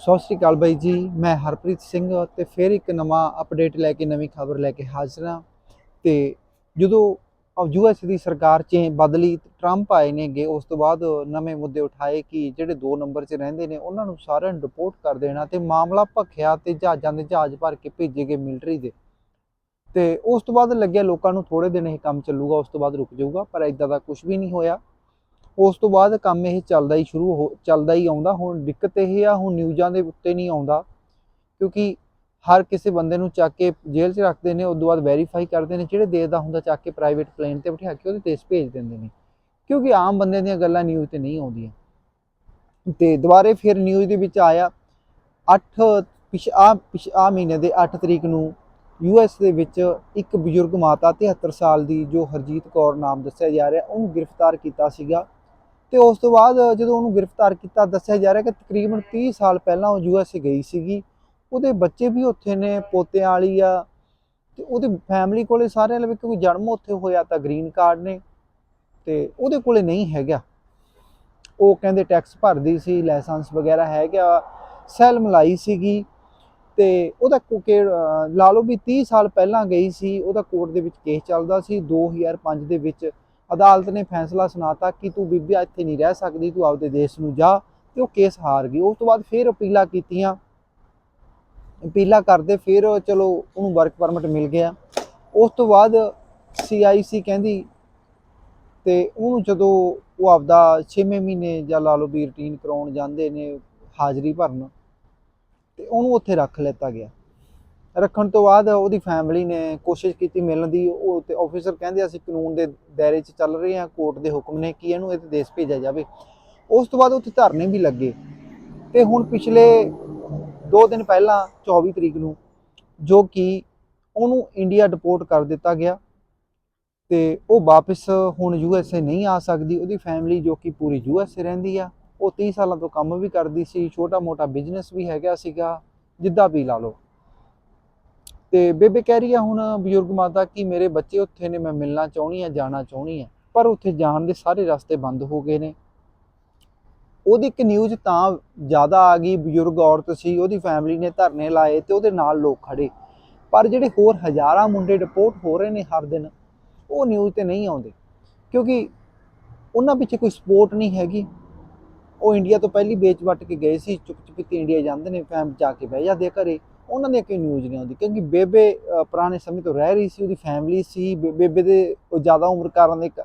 ਸਤਿ ਸ਼੍ਰੀ ਅਕਾਲ ਬਾਈ ਜੀ, ਮੈਂ ਹਰਪ੍ਰੀਤ ਸਿੰਘ ਤੇ ਫਿਰ ਇੱਕ ਨਵਾਂ ਅਪਡੇਟ ਲੈ ਕੇ, ਨਵੀਂ ਖਬਰ ਲੈ ਕੇ ਹਾਜ਼ਰ ਹਾਂ। ਤੇ ਜਦੋਂ ਯੂਐਸ ਦੀ ਸਰਕਾਰ ਚ ਬਦਲੀ ਟਰੰਪ ਆਏ ਨੇਗੇ, ਉਸ ਤੋਂ ਬਾਅਦ ਨਵੇਂ ਮੁੱਦੇ ਉਠਾਏ ਕਿ ਜਿਹੜੇ 2 ਨੰਬਰ 'ਚ ਰਹਿੰਦੇ ਨੇ, ਉਹਨਾਂ ਨੂੰ ਸਾਰਿਆਂ ਨੂੰ ਰਿਪੋਰਟ ਕਰ ਦੇਣਾ ਤੇ ਮਾਮਲਾ ਭਖਿਆ ਤੇ ਜਹਾਜ਼ਾਂ ਦੇ ਜਹਾਜ਼ ਭਰ ਕੇ ਭੇਜੇ ਗਏ ਮਿਲਟਰੀ ਦੇ। ਤੇ ਉਸ ਤੋਂ ਬਾਅਦ ਲੱਗਿਆ ਲੋਕਾਂ ਨੂੰ ਥੋੜੇ ਦਿਨ ਇਹ ਕੰਮ ਚੱਲੂਗਾ, ਉਸ ਤੋਂ ਬਾਅਦ ਰੁਕ ਜਾਊਗਾ, ਪਰ ਇਦਾਂ ਦਾ ਕੁਝ ਵੀ ਨਹੀਂ ਹੋਇਆ। ਉਸ ਤੋਂ ਬਾਅਦ ਕੰਮ ਇਹ ਚੱਲਦਾ ਹੀ ਸ਼ੁਰੂ ਹੋ, ਚੱਲਦਾ ਹੀ ਆਉਂਦਾ। ਹੁਣ ਦਿੱਕਤ ਇਹ ਆ, ਹੁਣ ਨਿਊਜ਼ਾਂ ਦੇ ਉੱਤੇ ਨਹੀਂ ਆਉਂਦਾ। ਕਿਉਂਕਿ ਹਰ ਕਿਸੇ ਬੰਦੇ ਨੂੰ ਚੱਕ ਕੇ ਜੇਲ੍ਹ 'ਚ ਰੱਖਦੇ ਨੇ ਉਸ ਤੋਂ ਬਾਅਦ ਵੈਰੀਫਾਈ ਕਰਦੇ ਨੇ, ਜਿਹੜੇ ਦੇਸ਼ ਦਾ ਹੁੰਦਾ ਚੱਕ ਕੇ ਪ੍ਰਾਈਵੇਟ ਪਲੇਨ ਤੇ ਬਿਠਾ ਕੇ ਉਹਦੇ ਦੇਸ਼ ਭੇਜ ਦਿੰਦੇ ਨੇ। ਕਿਉਂਕਿ ਆਮ ਬੰਦੇ ਦੀਆਂ ਗੱਲਾਂ ਨਿਊਜ਼ ਤੇ ਨਹੀਂ ਆਉਂਦੀਆਂ। ਤੇ ਦੁਬਾਰੇ ਫਿਰ ਨਿਊਜ਼ ਦੇ ਵਿੱਚ ਆਇਆ 8 ਪਿਛ, ਆ ਆ ਮਹੀਨੇ ਦੇ 8 ਤਰੀਕ ਨੂੰ ਯੂਐਸ ਦੇ ਵਿੱਚ ਇੱਕ ਬਜ਼ੁਰਗ ਮਾਤਾ 73 ਸਾਲ ਦੀ ਜੋ ਹਰਜੀਤ ਕੌਰ ਨਾਮ ਦੱਸਿਆ ਜਾ ਰਿਹਾ, ਉਹਨੂੰ ਗ੍ਰਿਫਤਾਰ ਕੀਤਾ ਸੀਗਾ। ਤੇ ਉਸ ਤੋਂ ਬਾਅਦ ਜਦੋਂ ਉਹਨੂੰ ਗ੍ਰਿਫਤਾਰ ਕੀਤਾ, ਦੱਸਿਆ ਜਾ ਰਿਹਾ ਕਿ ਤਕਰੀਬਨ 30 ਸਾਲ ਪਹਿਲਾਂ ਉਹ ਯੂਐਸ ਗਈ ਸੀਗੀ। ਉਹਦੇ ਬੱਚੇ ਵੀ ਉੱਥੇ ਨੇ, ਪੋਤਿਆਂ ਵਾਲੀ ਆ ਤੇ ਉਹਦੇ ਫੈਮਿਲੀ ਕੋਲੇ ਸਾਰਿਆਂ ਲਈ ਕਿਉਂਕਿ ਜਨਮ ਉੱਥੇ ਹੋਇਆ ਤਾਂ ਗ੍ਰੀਨ ਕਾਰਡ ਨੇ ਤੇ ਉਹਦੇ ਕੋਲੇ ਨਹੀਂ ਹੈਗਾ। ਉਹ ਕਹਿੰਦੇ ਟੈਕਸ ਭਰਦੀ ਸੀ ਲਾਇਸੈਂਸ ਵਗੈਰਾ ਹੈਗਾ ਸੈਲ ਮਲਾਈ ਸੀਗੀ ਤੇ ਉਹਦਾ ਕੋਕੇ ਲਾ ਲਓ ਵੀ 30 ਸਾਲ ਪਹਿਲਾਂ ਗਈ ਸੀ, ਉਹਦਾ ਕੋਰਟ ਦੇ ਵਿੱਚ ਕੇਸ ਚੱਲਦਾ ਸੀ 2005 ਦੇ ਵਿੱਚ ਅਦਾਲਤ ਨੇ ਫੈਸਲਾ ਸੁਣਾਤਾ ਕਿ ਤੂੰ ਬੀਬੀ ਇੱਥੇ ਨਹੀਂ ਰਹਿ ਸਕਦੀ, ਤੂੰ ਆਪਦੇ ਦੇਸ਼ ਨੂੰ ਜਾ ਤੇ ਉਹ ਕੇਸ ਹਾਰ ਗਈ। ਉਸ ਤੋਂ ਬਾਅਦ ਫਿਰ ਅਪੀਲਾਂ ਕੀਤੀਆਂ। ਅਪੀਲਾਂ ਕਰਦੇ ਫਿਰ ਚਲੋ ਉਹਨੂੰ ਵਰਕ ਪਰਮਿਟ ਮਿਲ ਗਿਆ। ਉਸ ਤੋਂ ਬਾਅਦ ਸੀਆਈਸੀ ਕਹਿੰਦੀ ਤੇ ਉਹਨੂੰ ਜਦੋਂ ਉਹ ਆਪਦਾ 6ਵੇਂ ਮਹੀਨੇ ਜਾਂ ਲਾ ਲਓ ਵੀ ਰੂਟੀਨ ਕਰਾਉਣ ਜਾਂਦੇ ਨੇ ਹਾਜ਼ਰੀ ਭਰਨ, ਤੇ ਉਹਨੂੰ ਉੱਥੇ ਰੱਖ ਲਿੱਤਾ ਗਿਆ। ਰੱਖਣ ਤੋਂ ਬਾਅਦ ਉਹਦੀ ਫੈਮਿਲੀ ਨੇ ਕੋਸ਼ਿਸ਼ ਕੀਤੀ ਮਿਲਣ ਦੀ। ਉਹ ਤੇ ਆਫੀਸਰ ਕਹਿੰਦੇ ਅਸੀਂ ਕਾਨੂੰਨ ਦੇ ਦਾਇਰੇ 'ਚ ਚੱਲ ਰਹੇ ਹਾਂ ਕੋਰਟ ਦੇ ਹੁਕਮ ਨੇ ਕਿ ਇਹਨੂੰ ਇਹਦੇ ਦੇਸ਼ ਭੇਜਿਆ ਜਾਵੇ। ਉਸ ਤੋਂ ਬਾਅਦ ਉੱਥੇ ਧਰਨੇ ਵੀ ਲੱਗੇ। ਤੇ ਹੁਣ ਪਿਛਲੇ 2 ਦਿਨ ਪਹਿਲਾਂ 24 ਤਰੀਕ ਨੂੰ, ਜੋ ਕਿ ਉਹਨੂੰ ਇੰਡੀਆ ਡਿਪੋਰਟ ਕਰ ਦਿੱਤਾ ਗਿਆ। ਤੇ ਉਹ ਵਾਪਸ ਹੁਣ ਯੂਐਸਏ ਨਹੀਂ ਆ ਸਕਦੀ। ਉਹਦੀ ਫੈਮਿਲੀ ਜੋ ਕਿ ਪੂਰੀ ਯੂਐਸਏ ਰਹਿੰਦੀ ਆ, ਉਹ 30 ਸਾਲਾਂ ਤੋਂ ਕੰਮ ਵੀ ਕਰਦੀ ਸੀ। ਛੋਟਾ ਮੋਟਾ ਬਿਜ਼ਨਸ ਵੀ ਹੈਗਾ ਸੀਗਾ। ਜਿੱਦਾਂ ਵੀ ਲਾ ਲਓ। ਤੇ ਬੇਬੇ ਕਹਿ ਰਹੀ ਆ ਹੁਣ ਬਜ਼ੁਰਗ ਮਾਤਾ ਕਿ ਮੇਰੇ ਬੱਚੇ ਉੱਥੇ ਨੇ, ਮੈਂ ਮਿਲਣਾ ਚਾਹੁੰਦੀ ਆ, ਜਾਣਾ ਚਾਹੁੰਦੀ ਆ, ਪਰ ਉੱਥੇ ਜਾਣ ਦੇ ਸਾਰੇ ਰਸਤੇ ਬੰਦ ਹੋ ਗਏ ਨੇ। ਉਹਦੀ ਇੱਕ ਨਿਊਜ਼ ਤਾਂ ਜ਼ਿਆਦਾ ਆ ਗਈ, ਬਜ਼ੁਰਗ ਔਰਤ ਸੀ, ਉਹਦੀ ਫੈਮਿਲੀ ਨੇ ਧਰਨੇ ਲਾਏ ਤੇ ਉਹਦੇ ਨਾਲ ਲੋਕ ਖੜੇ। ਪਰ ਜਿਹੜੇ ਹੋਰ ਹਜ਼ਾਰਾਂ ਮੁੰਡੇ ਰਿਪੋਰਟ ਹੋ ਰਹੇ ਨੇ ਹਰ ਦਿਨ, ਉਹ ਨਿਊਜ਼ ਤੇ ਨਹੀਂ ਆਉਂਦੇ। ਕਿਉਂਕਿ ਉਹਨਾਂ ਪਿੱਛੇ ਕੋਈ ਸਪੋਰਟ ਨਹੀਂ ਹੈਗੀ। ਉਹ ਇੰਡੀਆ ਤੋਂ ਪਹਿਲੀ ਵੇਚ ਵੱਟ ਕੇ ਗਏ ਸੀ ਚੁੱਪ ਚੁਪੀਤੇ ਇੰਡੀਆ ਜਾਂਦੇ ਨੇ ਫੈਮ ਜਾ ਕੇ ਬਹਿ ਜਾਂਦੇ ਆ ਘਰੇ। ਉਹਨਾਂ ਦੀਆਂ ਕੋਈ ਨਿਊਜ਼ ਨਹੀਂ ਆਉਂਦੀ ਕਿਉਂਕਿ ਬੇਬੇ ਪੁਰਾਣੇ ਸਮੇਂ ਤੋਂ ਰਹਿ ਰਹੀ ਸੀ, ਉਹਦੀ ਫੈਮਿਲੀ ਸੀ, ਬੇ- ਬੇਬੇ ਦੇ ਉਹ ਜ਼ਿਆਦਾ ਉਮਰ ਕਾਰਨ ਦੇ ਇੱਕ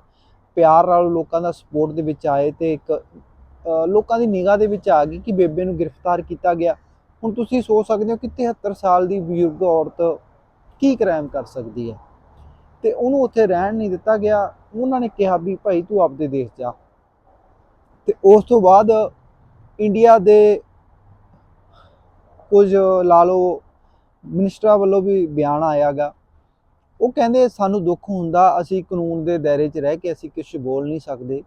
ਪਿਆਰ ਨਾਲ ਲੋਕਾਂ ਦਾ ਸਪੋਰਟ ਦੇ ਵਿੱਚ ਆਏ ਤੇ ਇੱਕ ਲੋਕਾਂ ਦੀ ਨਿਗਾਹ ਦੇ ਵਿੱਚ ਆ ਗਈ ਕਿ ਬੇਬੇ ਨੂੰ ਗ੍ਰਿਫਤਾਰ ਕੀਤਾ ਗਿਆ। ਹੁਣ ਤੁਸੀਂ ਸੋਚ ਸਕਦੇ ਹੋ ਕਿ 73 ਸਾਲ ਦੀ ਬਜ਼ੁਰਗ ਔਰਤ ਕੀ ਕ੍ਰਾਈਮ ਕਰ ਸਕਦੀ ਹੈ? ਤੇ ਉਹਨੂੰ ਉੱਥੇ ਰਹਿਣ ਨਹੀਂ ਦਿੱਤਾ ਗਿਆ। ਉਹਨਾਂ ਨੇ ਕਿਹਾ ਵੀ ਭਾਈ ਤੂੰ ਆਪਦੇ ਦੇਸ਼ ਜਾ। ਤੇ ਉਸ ਤੋਂ ਬਾਅਦ ਇੰਡੀਆ ਦੇ ਕੁਝ ਲਾ ਲਓ ਮਿਨਿਸਟਰਾਂ ਵੱਲੋਂ ਵੀ ਬਿਆਨ ਆਇਆਗਾ ਉਹ ਕਹਿੰਦੇ, ਸਾਨੂੰ ਦੁੱਖ ਹੁੰਦਾ, ਅਸੀਂ ਕਾਨੂੰਨ ਦੇ ਦਾਇਰੇ 'ਚ ਰਹਿ ਕੇ ਅਸੀਂ ਕੁਝ ਬੋਲ ਨਹੀਂ ਸਕਦੇ।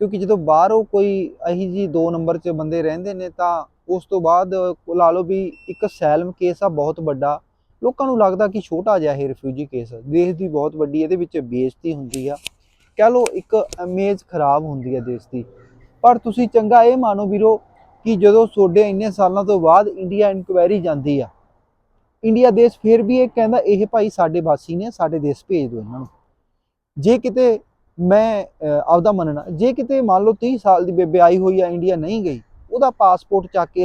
ਕਿਉਂਕਿ ਜਦੋਂ ਬਾਹਰੋਂ ਕੋਈ ਅਹੀ ਜੀ 2 ਨੰਬਰ 'ਚ ਬੰਦੇ ਰਹਿੰਦੇ ਨੇ, ਤਾਂ ਉਸ ਤੋਂ ਬਾਅਦ ਲਾ ਲਓ ਵੀ ਇੱਕ ਸੈਲਮ ਕੇਸ ਆ ਬਹੁਤ ਵੱਡਾ। ਲੋਕਾਂ ਨੂੰ ਲੱਗਦਾ ਕਿ ਛੋਟਾ ਜਿਹਾ ਇਹ ਰਿਫਿਊਜੀ ਕੇਸ ਦੇਸ਼ ਦੀ ਬਹੁਤ ਵੱਡੀ, ਇਹਦੇ ਵਿੱਚ ਬੇਇੱਜ਼ਤੀ ਹੁੰਦੀ ਆ। ਕਹਿ ਲਓ, ਇੱਕ ਇਮੇਜ ਖਰਾਬ ਹੁੰਦੀ ਹੈ ਦੇਸ਼ ਦੀ। ਪਰ ਤੁਸੀਂ ਚੰਗਾ ਇਹ ਮਾਨੋ ਵੀਰੋ ਕਿ ਜਦੋਂ ਤੁਹਾਡੇ ਇੰਨੇ ਸਾਲਾਂ ਤੋਂ ਬਾਅਦ ਇੰਡੀਆ ਇਨਕੁਆਇਰੀ ਜਾਂਦੀ ਆ ਇੰਡੀਆ ਦੇਸ਼ ਫਿਰ ਵੀ ਇਹ ਕਹਿੰਦਾ ਇਹ ਭਾਈ ਸਾਡੇ ਵਾਸੀ ਨੇ, ਸਾਡੇ ਦੇਸ਼ ਭੇਜ ਦਿਓ ਇਹਨਾਂ ਨੂੰ। ਜੇ ਕਿਤੇ ਮੈਂ ਆਪਦਾ ਮੰਨਣਾ, ਜੇ ਕਿਤੇ ਮੰਨ ਲਓ 30 ਸਾਲ ਦੀ ਬੇਬੇ ਆਈ ਹੋਈ ਆ ਇੰਡੀਆ ਨਹੀਂ ਗਈ, ਉਹਦਾ ਪਾਸਪੋਰਟ ਚੱਕ ਕੇ